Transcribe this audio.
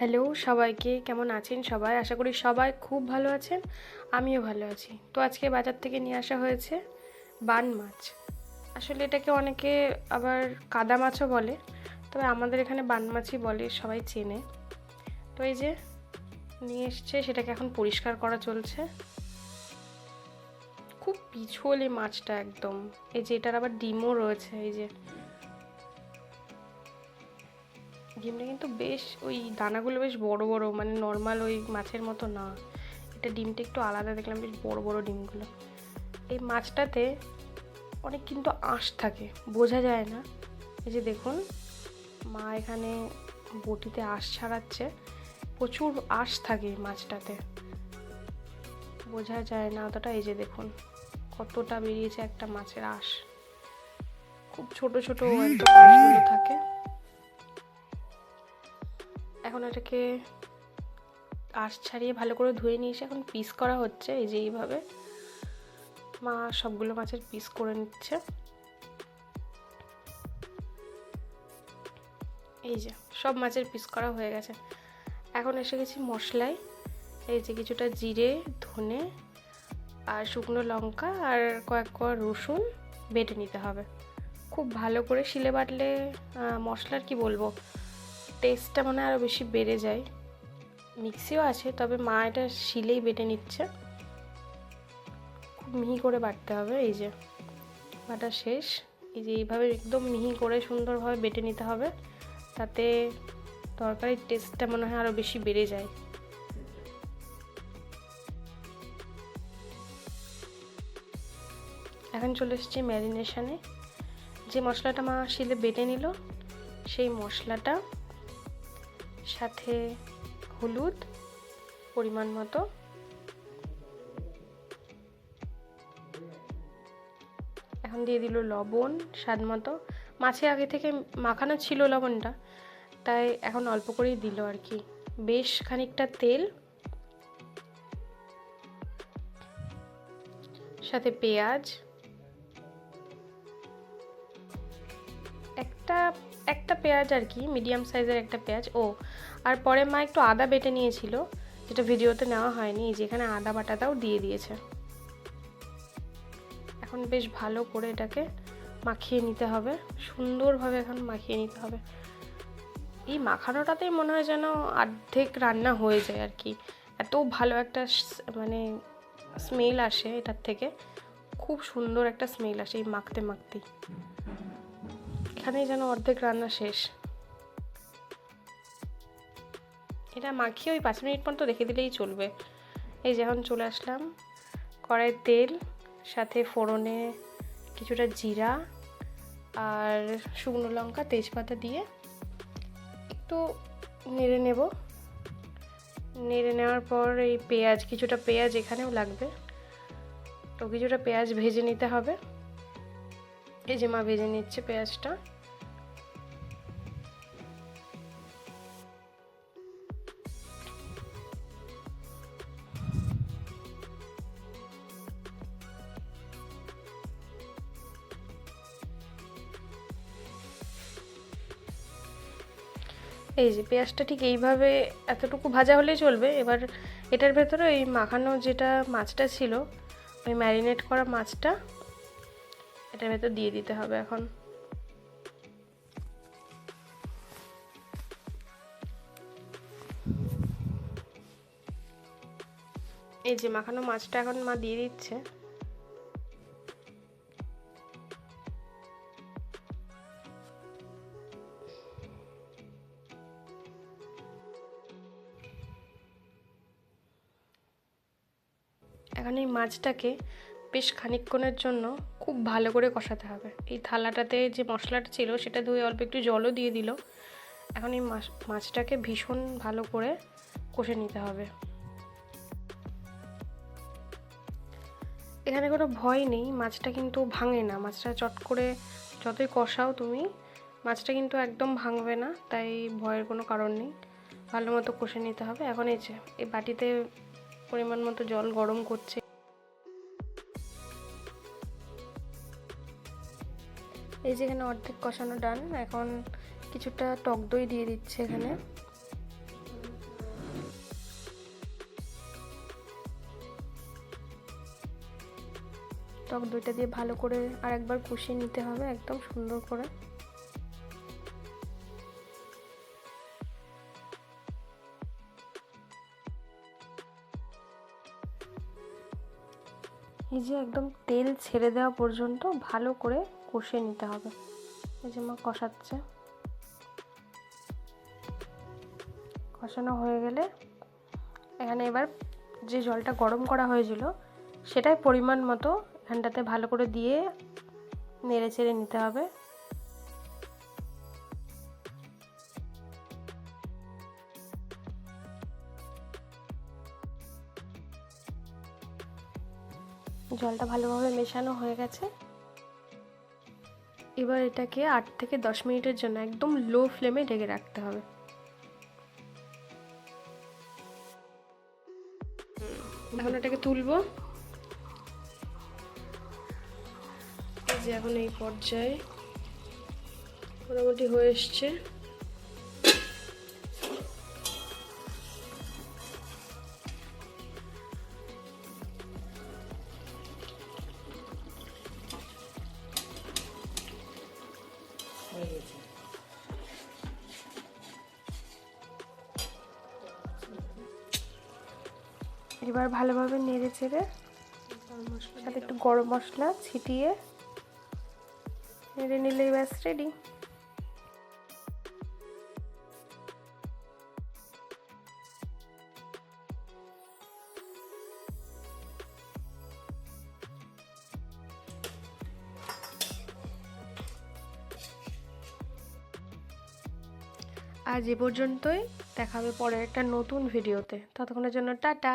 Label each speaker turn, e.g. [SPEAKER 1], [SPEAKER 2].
[SPEAKER 1] Hello, সবাইকে কেমন আছেন সবাই? আশা করি সবাই খুব ভালো আছেন, আমিও ভালো আছি। তো আজকে বাজার থেকে নিয়ে আসা হয়েছে বান মাছ। আসলে এটাকে অনেকে আবার কাদা মাছও বলে, তবে আমাদের এখানে বান মাছই বলে, সবাই চেনে। তো এই যে নিয়ে এসছে, সেটাকে এখন পরিষ্কার করা চলছে। খুব পিছল এই মাছটা একদম। এই যে এটার আবার ডিমও রয়েছে, এই যে ডিমটা কিন্তু বেশ ওই দানাগুলো বেশ বড় বড় মানে নর্মাল ওই মাছের মতো না। এটা ডিমটা একটু আলাদা, দেখলাম বেশ বড় বড় ডিমগুলো। এই মাছটাতে অনেক কিন্তু আঁশ থাকে, বোঝা যায় না। এই যে দেখুন, মা এখানে বটিতে আঁশ ছাড়াচ্ছে, প্রচুর আঁশ থাকে মাছটাতে। বোঝা যায় না অতটা, এই যে দেখুন, কতটা বেরিয়েছে একটা মাছের আঁশ। খুব ছোট ছোট আঁশগুলো থাকে। এখন এটাকে আঁশ ছাড়িয়ে ভালো করে ধুয়ে নিয়ে এসে এখন পিস করা হচ্ছে এই যে এইভাবে। মা সবগুলো মাছের পিস করে নিচ্ছে। এই যে, সব মাছের পিস করা হয়ে গেছে। এখন এসে গেছি মশলায়। এই যে কিছুটা জিরে, ধনে আর শুকনো লঙ্কা আর কয়েক কোয়া রসুন বেটে নিতে হবে। খুব ভালো করে শিলে বাটলে মশলার কি বলব? টেস্টটা মনে হয় আরও বেশি বেড়ে যায়। মিক্সিও আছে, তবে মা এটা শিলেই বেটে নিচ্ছে। খুব মিহি করে বাটতে হবে, এই যে। বাটা শেষ। এই যে এইভাবে একদম মিহি করে সুন্দরভাবে বেটে নিতে হবে, তাতে তরকারির টেস্টটা মনে হয় আরও বেশি বেড়ে যায়। এখন চলে এসেছি ম্যারিনেশনে। যে মশলাটা মা শিলে বেটে নিল, সেই মশলাটা সাথে হলুদ পরিমাণ মতো। এখন দিয়ে দিল লবণ স্বাদ মতো। মাছে আগে থেকে মাখানো ছিল লবণটা, তাই এখন অল্প করেই দিল আর কি। বেশ খানিকটা তেল, সাথে পেঁয়াজ একটা একটা পেঁয়াজ আর কি মিডিয়াম সাইজের একটা পেঁয়াজ, ও। আর পরে মা একটু আদা বেটে নিয়েছিল, যেটা ভিডিওতে নেওয়া হয়নি যেখানে আদা বাটাটাও দিয়ে দিয়েছে। এখন বেশ ভালো করে এটাকে মাখিয়ে নিতে হবে, সুন্দরভাবে এখন মাখিয়ে নিতে হবে। এই মাখানোটাতেই মনে হয় যেন অর্ধেক রান্না হয়ে যায় আর কি। এত ভালো একটা মানে স্মেল আসে এটার থেকে, খুব সুন্দর একটা স্মেল আসে এই মাখতে, মাখতেই। এখানেই যেন অর্ধেক রান্না শেষ। এটা মাখিয়ে ওই পাঁচ মিনিট পর্যন্ত রেখে দিলেই চলবে। এই যে এখন চলে আসলাম। কড়াই তেল, সাথে ফোড়নে কিছুটা জিরা আর শুকনো লঙ্কা, তেজপাতা দিয়ে একটু নেড়ে নেব। নেড়ে নেওয়ার পর এই পেঁয়াজ, কিছুটা পেঁয়াজ এখানেও লাগবে। তো কিছুটা পেঁয়াজ ভেজে নিতে হবে। এই যে মা ভেজে নিচ্ছে পেঁয়াজটা। এই যে পেঁয়াজটা ঠিক এইভাবে এতটুকু ভাজা হলেই চলবে। এবার এটার ভেতরে ওই মাখানো যেটা মাছটা ছিল, ওই ম্যারিনেট করা মাছটা এটার ভেতর দিয়ে দিতে হবে এখন। এই যে মাখানো মাছটা এখন মা দিয়ে দিচ্ছে। এখন এই মাছটাকে বেশ খানিকক্ষণের জন্য খুব ভালো করে কষাতে হবে। এই থালাটাতে যে মশলাটা ছিল সেটা ধুয়ে অল্প একটু জলও দিয়ে দিল। এখন এই মাছ, মাছটাকে ভীষণ ভালো করে কষে নিতে হবে। এখানে কোনো ভয় নেই, মাছটা কিন্তু ভাঙে না। মাছটা চট করে যতই কষাও তুমি, মাছটা কিন্তু একদম ভাঙবে না, তাই ভয়ের কোনো কারণ নেই। ভালো মতো কষে নিতে হবে। এখন এই যে, এই বাটিতে পরিমাণ মতো জল গরম করছে। এই যে এখানে অর্ধেক কষানো ডান এখন কিছুটা টক দই দিয়ে দিচ্ছে এখানে। টক দইটা দিয়ে ভালো করে আর একবার কষিয়ে নিতে হবে, একদম সুন্দর করে। এই যে একদম তেল ছেড়ে দেওয়া পর্যন্ত ভালো করে কষিয়ে নিতে হবে। এই যে মা কষাচ্ছে। কষানো হয়ে গেলে এখানে এবার যে জলটা গরম করা হয়েছিল, সেটাই পরিমাণ মতো এখানটাতে ভালো করে দিয়ে নেড়ে চেড়ে নিতে হবে। জলটা ভালোভাবে মেশানো হয়ে গেছে। এবার এটাকে আট থেকে দশ মিনিটের জন্য একদম লো ফ্লেমে ঢেকে রাখতে হবে। এখন এটাকে তুলবো। যে এখন এই পর্যায়ে মোটামুটি হয়ে এসছে।
[SPEAKER 2] হয়ে গেছে
[SPEAKER 1] এবার ভালোভাবে নেড়ে চেড়ে সাথে একটু গরম মশলা ছিটিয়ে নেড়ে নিলেই ব্যাস রেডি আজ এ পর্যন্তই। দেখা হবে পরের একটা নতুন ভিডিওতে। ততক্ষণের জন্য টাটা।